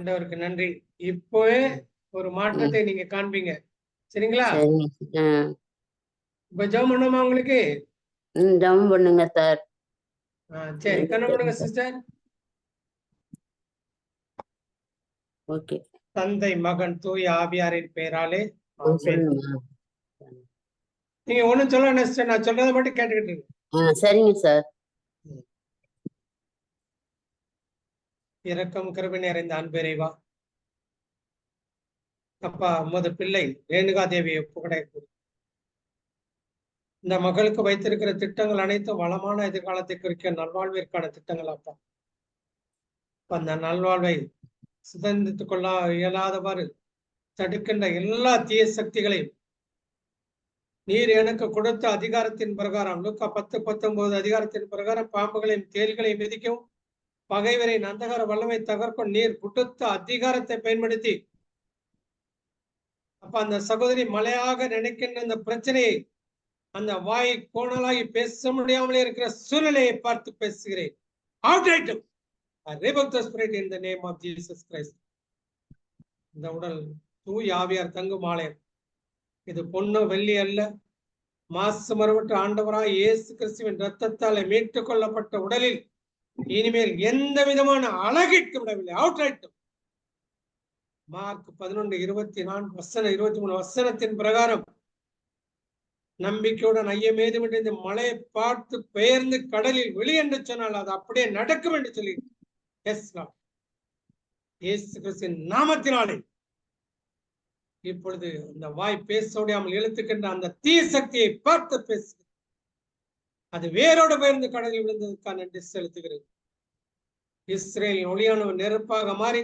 ஆண்டவருக்கு நன்றி. இப்போவே ஒரு மாற்றத்தை நீங்க காண்பீங்க. சரிங்களா? இப்ப ஜெபம் பண்ணுமா உங்களுக்கு? ஜெபம் பண்ணுங்க சார். சரி. கண்ண பண்ணுங்க சிஸ்டர். ஓகே. தந்தை மகன் தூய ஆவியாரின் பெயராலே நீங்க ஒண்ணும் சொல்ல நான் சொல்றதை மட்டும் கேட்டுக்கிட்டு சரிங்க சார். இரக்கம் கருவி நிறைந்த அன்பிறைவா அப்பா உமது பிள்ளை ரேணுகா தேவியை ஒப்புக்கடை இந்த மகளுக்கு வைத்திருக்கிற திட்டங்கள் அனைத்தும் வளமான எதிர்காலத்தை குறிக்க நல்வாழ்விற்கான திட்டங்கள் அப்பா. அந்த நல்வாழ்வை சுதந்திரத்துக் கொள்ள இயலாதவாறு தடுக்கின்ற எல்லா தீய சக்திகளையும் நீர் எனக்கு கொடுத்த அதிகாரத்தின் பிரகாரம் நூக்கா பத்து பத்தொன்பது அதிகாரத்தின் பிரகாரம் பாம்புகளையும் தேல்களையும் மிதிக்கவும் பகைவரின் அந்தகார வல்லமை தகர்க்கும் நீர் குட்டுத்த அதிகாரத்தை பயன்படுத்தி. அப்ப அந்த சகோதரி மலையாக நினைக்கின்ற அந்த பிரச்சனையை அந்த வாய் கோணலாகி பேச முடியாமலே இருக்கிற சூழ்நிலையை பார்த்து பேசுகிறேன். Outright. I rebuke the spirit in இந்த உடல் தூய் ஆவியார் தங்கும் ஆலயம். இது பொண்ணு வெள்ளி அல்ல. மாசு மறுபட்டு ஆண்டவராய் இயேசு கிறிஸ்துவின் ரத்தத்தால் மீட்டுக் கொள்ளப்பட்ட உடலில் இனிமேல் எந்த விதமான அழகிற்கும் விடவில்லை. அவுட்ரைட்டும் மார்க் பதினொன்று இருபத்தி நான்கு வசன இருபத்தி மூணு வசனத்தின் பிரகாரம் நம்பிக்கையுடன் ஐயமேதுமின்றி இந்த மலையை பார்த்து பெயர்ந்து கடலில் வெளி என்று சொன்னால் அது அப்படியே நடக்கும் என்று சொல்லி எஸ் இயேசு கிறிஸ்தின் நாமத்தினாலே. இப்பொழுது அந்த வாய் பேச முடியாமல் இழுத்துக்கின்ற அந்த தீ சக்தியை பார்த்து பேசு அது வேரோடு பெயர்ந்து கடலில் விழுந்ததுக்கான நன்றி செலுத்துகிறது இஸ்ரேலின் ஒளியானவர் நெருப்பாக மாறி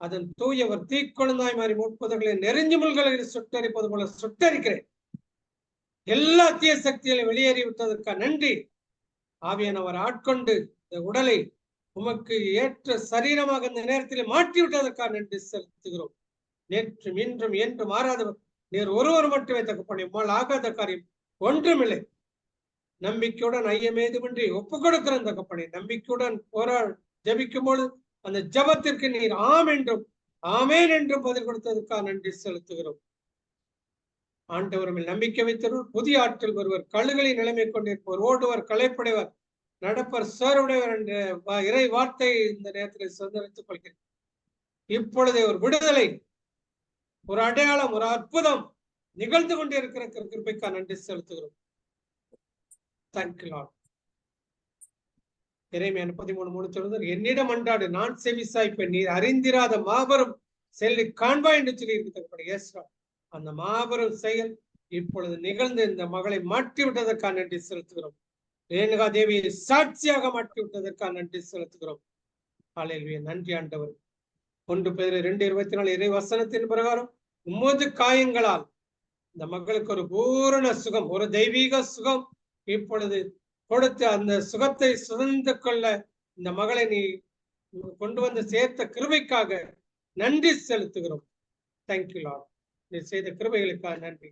அதன் தூயவர் தீக்கொழுந்தாய் மாறி முட்புதர்களை நெருஞ்சி முள்களை சுட்டரிப்பது போல சுட்டரிக்கிறேன். எல்லா தீய சக்திகளையும் வெளியேறி விட்டதற்காக நன்றி. ஆவியானவர் ஆட்கொண்டு இந்த உடலை உமக்கு ஏற்ற சரீரமாக இந்த நேரத்தில் மாற்றி விட்டதற்காக நன்றி செலுத்துகிறோம். நேற்றும் இன்றும் என்றும் மாறாதவர் நீர் ஒருவர் மட்டுமே தகப்பனே உம்மால் ஆகாத காரியம் ஒன்றுமில்லை. நம்பிக்கையுடன் ஐயமேதுமின்றி ஒப்பு கொடுக்கிற தகப்பனே நம்பிக்கையுடன் போராள் ஜபிக்கும் பொழுது அந்த ஜபத்திற்கு நீர் ஆம் என்றும் ஆமேன் என்றும் பதில் கொடுத்ததற்காக நன்றி செலுத்துகிறோம். ஆண்டவர் மேல் நம்பிக்கை வைத்தவர் புதிய ஆற்றல் வருவர் கழுகளை நிலைமை கொண்டிருப்பவர் ஓடுவர் களைப்படைவர் நடப்பர் சேருடையவர் என்ற இறை வார்த்தை இந்த நேரத்தில் சுதந்திரித்துக் கொள்கிறேன். இப்பொழுதே ஒரு விடுதலை ஒரு அடையாளம் ஒரு அற்புதம் நிகழ்ந்து கொண்டிருக்கிற கிருபைக்கா நன்றி செலுத்துகிறோம். தேங்க்யூ லாட் இறைமை முப்பத்தி மூணு சொல்லுதல் என்னிடம் அன்றாடு நான் செவிசாய்ப்பேன் நீர் அறிந்திராத மாபெரும் செயலை காண்பா என்று சொல்லி இருக்கிற அந்த மாபெரும் செயல் இப்பொழுது நிகழ்ந்து இந்த மகளை மாற்றி விட்டதற்காக நன்றி செலுத்துகிறோம். ரேணுகா தேவியை சாட்சியாக மாற்றி விட்டதற்காக நன்றி செலுத்துகிறோம். காலையில் நன்றி ஆண்டவர். ஒன்று பேர் ரெண்டு இருபத்தி நாலு இறை வசனத்தின் பிரகாரம் உமது காயங்களால் இந்த மக்களுக்கு ஒரு பூரண சுகம் ஒரு தெய்வீக சுகம் இப்பொழுது கொடுத்து அந்த சுகத்தை சுதந்து கொள்ள இந்த மகளை நீ கொண்டு வந்து சேர்த்த கிருபைக்காக நன்றி செலுத்துகிறோம். தேங்க்யூ லார்ட் நீ செய்த கிருபைகளுக்காக நன்றி.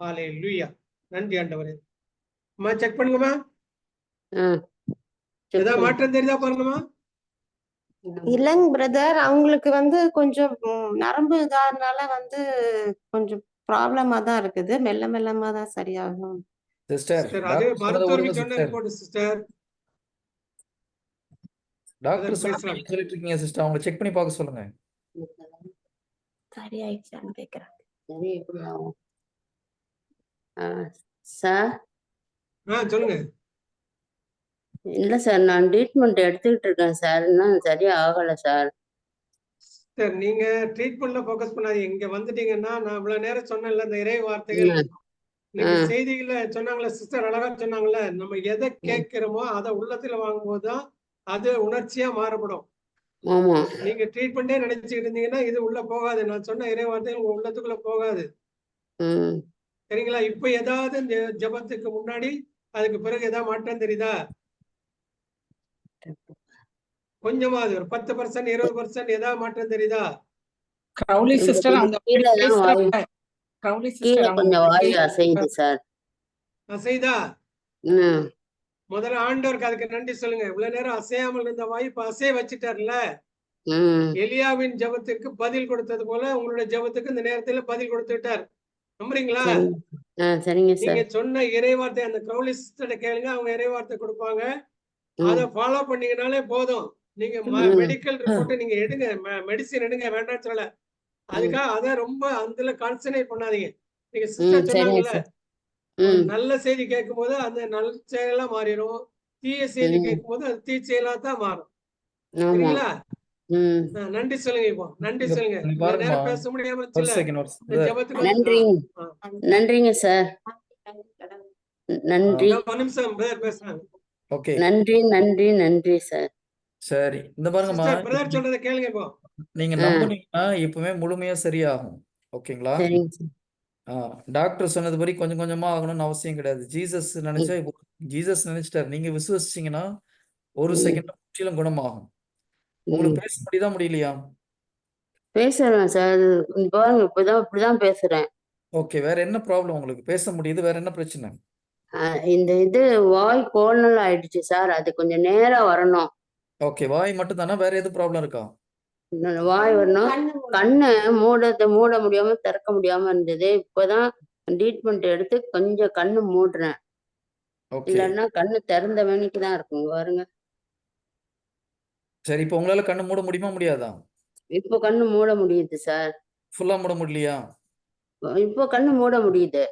ஆலே லூயா நன்றி ஆண்டவரே. அம்மா செக் பண்ணுங்கம்மா. ஏதாவது மாற்றம் தெரியுதா பாருங்கம்மா. இல்லைங்க பிரதர் அவங்களுக்கு வந்து கொஞ்சம் நரம்பு இதானால வந்து கொஞ்சம் ப்ராப்ளமா தான் இருக்குது. மெல்ல மெல்லமா தான் சரியாகும். சிஸ்டர் அது ரிப்போர்ட் சிஸ்டர் டாக்டர். சொல்லிட்டு இருக்கீங்க சிஸ்டர் அவங்க செக் பண்ணி பார்க்க சொல்லுங்க. சரியாயிடுச்சான்னு கேக்குறாங்க. சரி எப்படி ஆகும் ஆ சார்? சொல்லுங்க. இல்லை சார் நான் ட்ரீட்மெண்ட் எடுத்துக்கிட்டு இருக்கேன் சார். இன்னும் சரியா ஆகலை சார். சார் நீங்க ட்ரீட்மெண்ட்ல ஃபோக்கஸ் பண்ணாதீங்க. இங்க வந்துட்டீங்கன்னா நான் இவ்வளவு நேரம் சொன்னேன்ல இந்த இறை வார்த்தைகள். செய்திகள சொன்னாங்களே சிஸ்டர் அழகா சொன்னாங்கல்ல நம்ம எதை கேட்கிறோமோ அதை உள்ளத்துல வாங்கும்போது தான் அது உணர்ச்சியா மாறுபடும். ஆமா. நீங்க ட்ரீட்மெண்டே நினைச்சுக்கிட்டு இருந்தீங்கன்னா இது உள்ள போகாது. நான் சொன்ன இறை வார்த்தைகள் உங்க உள்ளத்துக்குள்ள போகாது. சரிங்களா? இப்ப ஏதாவது இந்த ஜெபத்துக்கு முன்னாடி அதுக்கு பிறகு ஏதாவது மாற்றம் தெரியுதா? கொஞ்சமாவது ஒரு பத்து பர்சன்ட் இருபது பர்சன்ட் ஏதாவது மாற்றம் தெரியுதா? இந்த சிஸ்டர் அந்த கீழே தான் பேசுறப்ப கிரௌலி கீழே சிஸ்டர் அவங்க கொஞ்சம் வாயு பேசுறப்ப அசையுது சார் அசைதா ம் எலியாவின் ஜெபத்திற்கு பதில் கொடுத்தது போல உங்களுடைய ஜெபத்துக்கு இந்த நேரத்துல பதில் கொடுத்து விட்டார். நம்புறீங்களா? சார். நீங்க சொன்ன இறைவார்த்தை அந்த கிரௌலிஸ்ட கேளுங்க. அவங்க இறைவார்த்தை கொடுப்பாங்க. அதை ஃபாலோ பண்ணீங்கனாலே போதும். நீங்க ம். மெடிக்கல் ரிப்போர்ட் நீங்க எடுங்க. மெடிசின் எடுங்க. வேண்டாம் சொல்லல. அதுக்காக அதை ரொம்ப அதுல கான்சன்ட்ரேட் பண்ணாதீங்க. நீங்க சிஸ்டர் சொன்னாங்கல்ல நல்ல செய்தி கேட்கும் போது அந்த நல்ல செயலா மாறிடும். தீய செய்தி. கேட்கும் போது அது தீ செயலா தான் மாறும். சரிங்களா? நன்றி சொல்லுங்க இப்போ. நன்றி சொல்லுங்க. நேரம் பேச முடியாம நன்றிங்க. சார். நன்றி. நிமிஷம் பிரதர் பேசுறாங்க ஓகே. நன்றி நன்றி நன்றி சார். சரி. இந்த பிரதர் சொல்றதை கேளுங்க இப்போ. நீங்க ஆ. நம்புனீங்கன்னா இப்பவுமே முழுமையா சரியாகும். ஓகேங்களா? சரிங்க சார். ஆ டாக்டர் சொன்னதுபடி கொஞ்சம் கொஞ்சமா ஆகணும்னு அவசியம் கிடையாது. ஜீசஸ் நினைச்சா இப்போ ஜீசஸ் நினைச்சிட்டாரு. நீங்க விசுவசிச்சீங்கன்னா ஒரு ம். செகண்ட் முற்றிலும் குணமாகும். ம் உங்களுக்கு பேச முடியுதா முடியலையா? பேசுறேன் சார். இங்க பாருங்க. இப்பதான் இப்படிதான் பேசுறேன். ஓகே. வேற என்ன ப்ராப்ளம் உங்களுக்கு? பேச முடியுது. வேற என்ன பிரச்சனை? இந்த இது வாய் கோணல் ஆயிடுச்சு சார். அது கொஞ்சம் நேரா வரணும். ஓகே. வாய் மட்டும் தானே வேற எது ப்ராப்ளம் இருக்கா? வாய் வரணும். கண்ணு மூடத்தை மூட முடியாம திறக்க முடியாம இருந்தது. இப்பதான் ட்ரீட்மெண்ட் எடுத்து கொஞ்சம் கண்ணு மூடுறேன். ஓகே. இல்லைன்னா கண்ணு திறந்த வேணிக்கு தான் இருக்குங்க பாருங்க. சரி இப்போ உங்களால கண்ணு மூட முடியுமா முடியாதா? இப்போ கண்ணு மூட முடியுது சார். ஃபுல்லா மூட முடியலையா? இப்போ கண்ணு மூட முடியுது.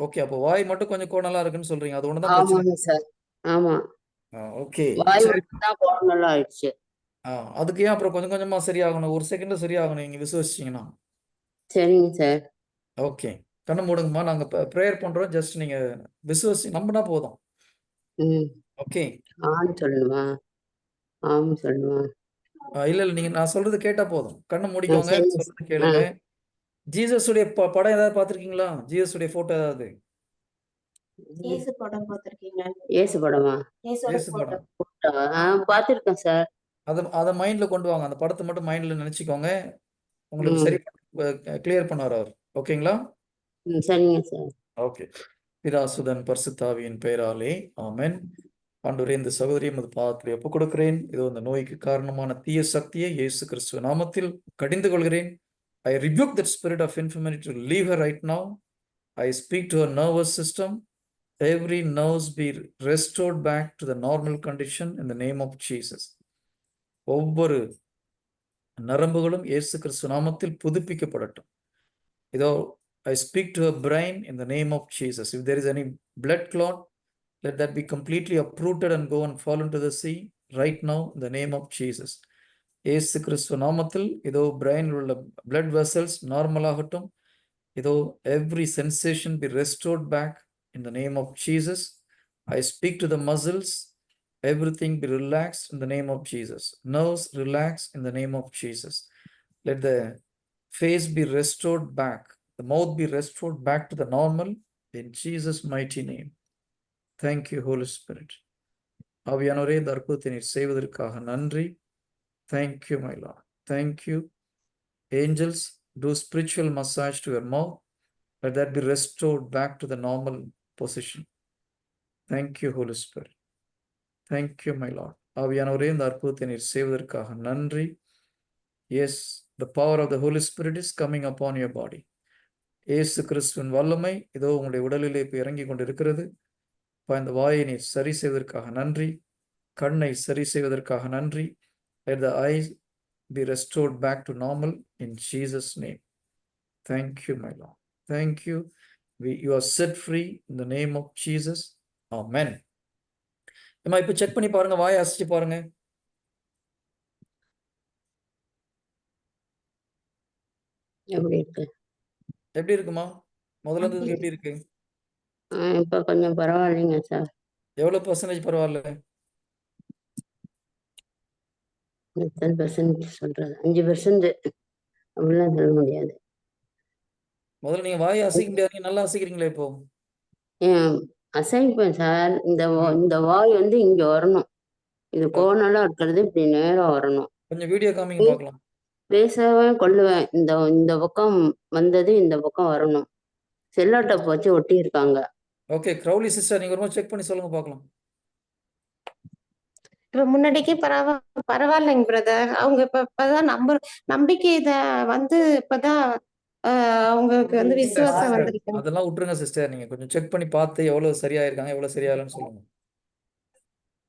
ஓகே அப்போ வாய் மட்டும் கொஞ்சம் கோணலா இருக்குன்னு சொல்றீங்க. அது ஒண்ணுதான் ஆமாங்க சார். ஆமா. ஓகே. வாய் மட்டும் தான் கோணல் ஆயிடுச்சு. ஆ அதுக்கு ஏன் அப்புறம் கொஞ்சம் கொஞ்சமா சரியாகணும்? ஒரு செகண்ட்ல சரியாகணும் நீங்க விசுவசிச்சீங்கன்னா. சரிங்க சார். ஓகே. கண்ணு மூடுங்கம்மா. நாங்க ப்ரேயர் பண்றோம். ஜஸ்ட் நீங்க விசுவசி நம்பினா போதும். ம். ஓகே. ஆன்னு சொல்லணுமா? ஆம் சொல்லணுமா? இல்ல இல்ல. நீங்க நான் சொல்றது கேட்டா போதும். கண்ணை மூடிக்கோங்க. சரிங்க சொல்றது கேளுங்க. ஜீசஸ் உடைய ப- படம் ஏதாவது பார்த்திருக்கீங்களா? ஜீசஸ் உடைய போட்டோ ஏதாவது? இயேசு படம் பார்த்திருக்கீங்களா? ஏசு படமா? இயேசுவோட இயேசு photo. படம் ஆ பார்த்துருக்கேன் சார். அதை அதை மைண்ட்ல கொண்டு வாங்க. அந்த படத்தை மட்டும் மைண்ட்ல நினைச்சுக்கோங்க. உங்களுக்கு. சரி கிளியர் பண்ணுவார் அவர். ஓகேங்களா? சரிங்க சார். ஓகே. பிதாசுதன் பரிசுத்தாவியின் பெயராலே ஆமென். ஆண்டவரே இந்த சகோதரியை அது பாதத்தில் ஒப்புக் கொடுக்கிறேன். இதோ இந்த நோய்க்கு காரணமான தீய சக்தியை இயேசு கிறிஸ்துவ நாமத்தில் கடிந்து கொள்கிறேன். I rebuke that spirit of infirmity to leave her right now. I speak to her nervous system. Every nerves be restored back to the normal condition in the name of Jesus. ஒவ்வொரு நரம்புகளும் இயேசு கிறிஸ்து நாமத்தில் புதுப்பிக்கப்படட்டும் இதோ I speak to her brain in the name of Jesus. If there is any blood clot, let that be completely uprooted and go and fall into the sea right now in the name of Jesus. இயேசு கிறிஸ்துவ நாமத்தில் இதோ பிரெயினில் உள்ள blood vessels normal ஆகட்டும் இதோ every sensation be restored back in the name of Jesus. I speak to the muscles, everything be relaxed in the name of Jesus. Nerves relax in the name of Jesus. Let the face be restored back, the mouth be restored back to the normal in Jesus' mighty name. Thank you, Holy Spirit. ஆவியானவரே இந்த அற்புதத்தை நீர் செய்வதற்காக நன்றி Thank you, my Lord. Thank you. Angels, do spiritual massage to your mouth. Let that be restored back to the normal position. Thank you, Holy Spirit. Thank you, my Lord. ஆவியானவரே இந்த அற்புதத்தை நீர் செய்வதற்காக நன்றி yes the power of the Holy Spirit is coming upon your body Yesu கிறிஸ்துவின் வல்லமை இதோ உங்களுடைய உடலிலே இப்போ இறங்கி கொண்டிருக்கிறது இப்போ இந்த வாயை நீர் சரி செய்வதற்காக நன்றி கண்ணை சரி செய்வதற்காக நன்றி let the eyes be restored back to normal in Jesus' name. Thank you, my Lord. Thank you. We, you are set free in the name of Jesus. அம்மா இப்போ செக் பண்ணி பாருங்க வாயை அசைச்சு பாருங்க. எப்படி இருக்கு? எப்படி இருக்குமா? முதல்ல இருந்ததுக்கு எப்படி இருக்கு? ஆ, இப்ப கொஞ்சம் பரவாயில்லைங்க சார். எவ்வளவு பர்சன்டேஜ் பரவாயில்ல? எத்தனை பெர்சன்ட் சொல்றது? அஞ்சு பெர்சன்ட் அப்படிலாம் சொல்ல முடியாது. முதல்ல நீங்க வாயை அசைக்க முடியாது நீங்க நல்லா அசைக்கிறீங்களே இப்போ. ஏன்? அசைப்பேன் சார் இந்த வா- இந்த வாய் வந்து இங்க வரணும். இது கோணலா இருக்கிறது இப்படி நேரா வரணும். கொஞ்சம் வீடியோ காமிங்க பார்க்கலாம். பேசவே கொள்ளுவேன். இந்த இந்த பக்கம் வந்தது இந்த பக்கம் வரணும். செல்லாட்டை வச்சு ஒட்டி இருக்காங்க ஓகே க்ரௌலி சிஸ்டர் நீங்க ஒரு செக் பண்ணி சொல்லுங்க பார்க்கலாம். இப்ப முன்னாடிக்கு பரவா பரவாயில்லைங்க பிரதர் அவங்க இப்ப இப்பதான் நம்ப நம்பிக்கை இத வந்து இப்பதான் அவங்களுக்கு வந்து விசுவாசம் வந்திருக்கு. அதெல்லாம் விட்டுருங்க சிஸ்டர் நீங்க கொஞ்சம் செக் பண்ணி பார்த்து எவ்வளவு சரியா இருக்காங்க எவ்வளவு சரியாகலன்னு சொல்லுங்க.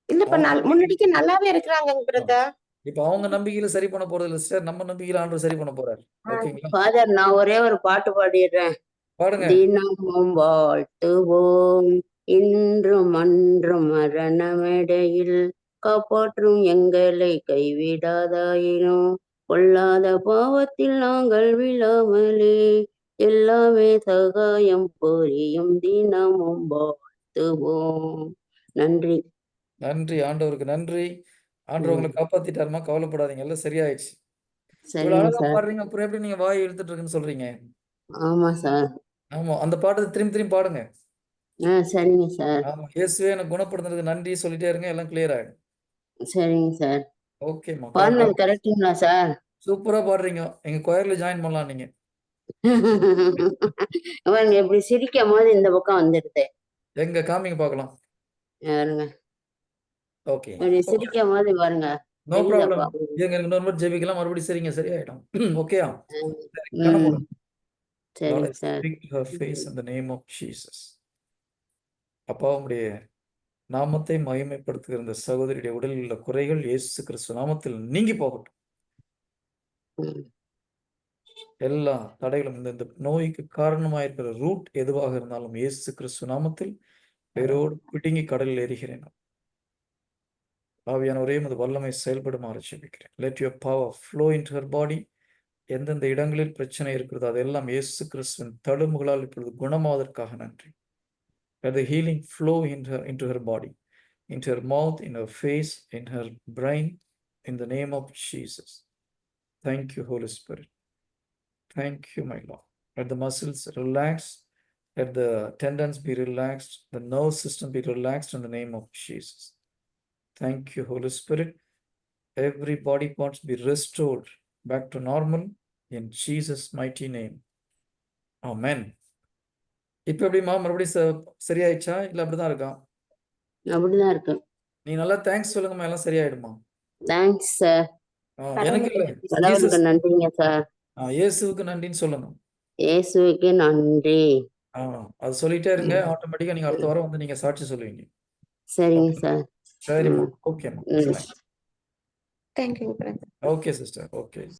இல்ல இப்ப நல்- முன்னாடிக்கு நல்லாவே இருக்கிறாங்க பிரதர். இப்ப அவங்க நம்பிக்கையில சரி பண்ண போறது இல்ல சிஸ்டர் நம்ம நம்பிக்கையில ஆண்டவர் சரி பண்ண போறாரு. ஃபாதர் நான் ஒரே ஒரு பாட்டு பாடிடுறேன். பாடுங்க. தினமும் வாழ்த்துவோம். இன்றும் அன்றும் மரணமடையில் காப்பாற்றும் எங்களை கைவிடாதாயினும். பொல்லாத பாவத்தில் நாங்கள் விழாமலே. எல்லாமே சகாயம் புரியும் தினமும் வாழ்த்துவோம். நன்றி. நன்றி ஆண்டவருக்கு நன்றி. ஆண்டவர் உங்களை காப்பாத்திட்டாருமா கவலைப்படாதீங்க. எல்லாம் சரியாயிடுச்சு. பாடுறீங்க. அப்புறம் எப்படி நீங்க வாய் இழுத்துட்டு இருக்குன்னு சொல்றீங்க? ஆமா சார். ஆமா அந்த பாட்டை திரும்பி திரும்பி பாடுங்க. சரிங்க சார். ஆமா இயேசுவே எனக்கு குணப்படுத்துறதுக்கு நன்றி சொல்லிட்டே இருங்க எல்லாம் கிளியர் ஆயிடும். சரிங்க சார். ஓகேம்மா. பாடினது கரெக்டுங்களா சார்? சூப்பரா பாடுறீங்க. எங்க கொயர்ல ஜாயின் பண்ணலாம் நீங்க. பாருங்க இப்படி சிரிக்கும் போது இந்த பக்கம் வந்துடுது எங்க காமிங்க பார்க்கலாம். பாருங்க. ஓகே. இப்படி சிரிக்கும் போது பாருங்க நோ ப்ராப்ளம். எங்க இன்னொரு முறை ஜெபிக்கலாம். மறுபடியும் சரிங்க சரியாயிடும். ஓகேயா ம், கண்ணை ம். மூடுங்க. சரிங்க Lord, I sir to her face in the name of Jesus. அப்பா உம்முடைய நாமத்தை மகிமைப்படுத்துகிற இந்த சகோதரியுடைய உடலில் உள்ள குறைகள் இயேசு கிறிஸ்து நாமத்தில் நீங்கி போகட்டும். எல்லா தடைகளும் இந்த இந்த நோய்க்கு காரணமாயிருக்கிற ரூட் எதுவாக இருந்தாலும் இயேசு கிறிஸ்து நாமத்தில் வேரோடு பிடுங்கி கடலில் எரிகிறேன் ஆவியான ஒரே மது வல்லமை செயல்படுமாறு ஜெபிக்கிறேன். Let your power flow in her body எந்தெந்த இடங்களில் பிரச்சனை இருக்கிறதோ அதெல்லாம் இயேசு கிறிஸ்துவின் தழும்புகளால் இப்பொழுது குணமாவதற்காக நன்றி. Let the healing flow in her, into her body, into her mouth, in her face, in her brain, in the name of Jesus. Thank you, Holy Spirit. Thank you, my Lord. Let the muscles relax, let the tendons be relaxed, the nerve system be relaxed in the name of Jesus. Thank you, Holy Spirit. Every body parts be restored back to normal in Jesus' mighty name. Amen. இப்ப எப்படிம்மா மறுபடியும் சரியாயிடுச்சா இல்ல அப்படிதான் இருக்கா அப்படிதான் இருக்கு நீ நல்லா தேங்க்ஸ் சொல்லுங்கம்மா எல்லாம் சரியாயிடுமா தேங்க்ஸ் சார் எனக்கு நன்றிங்க சார். ஆ, இயேசுவுக்கு நன்றின்னு சொல்லணும். இயேசுவுக்கு நன்றி. ஆ அது சொல்லிட்டே இருங்க. ஆட்டோமேட்டிக்கா நீங்க அடுத்த வாரம் வந்து நீங்க சாட்சி சொல்லுவீங்க. சரிங்க சார். சரிம்மா. ஓகேம்மா. Thank you okay sister. Okay.